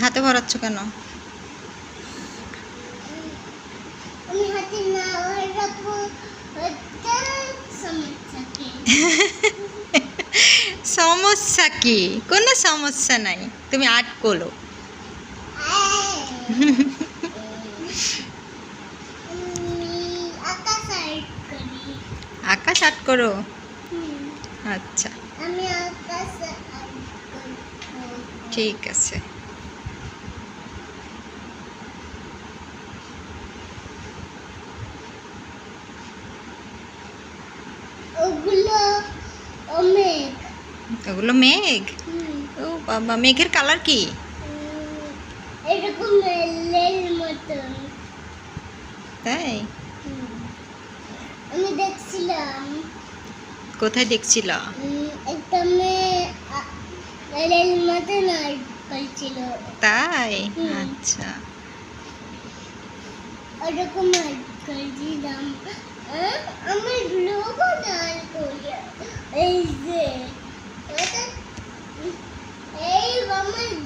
হাতে ভরাচ্ছ কেন? সমস্যা কি? কোনো সমস্যা নাই। তুমি আর্ট করো আকাশ আর্ট করি? আচ্ছা। ঠিক আছে ওগুলো অনেক ওগুলো মেঘ। ও বাবা মেঘের কালার কি? এরকম তাই? আমি দেখছিলাম। কোথায় দেখছিল? তাই? আচ্ছা। ওরকম আমার লোগো না করি এই যে।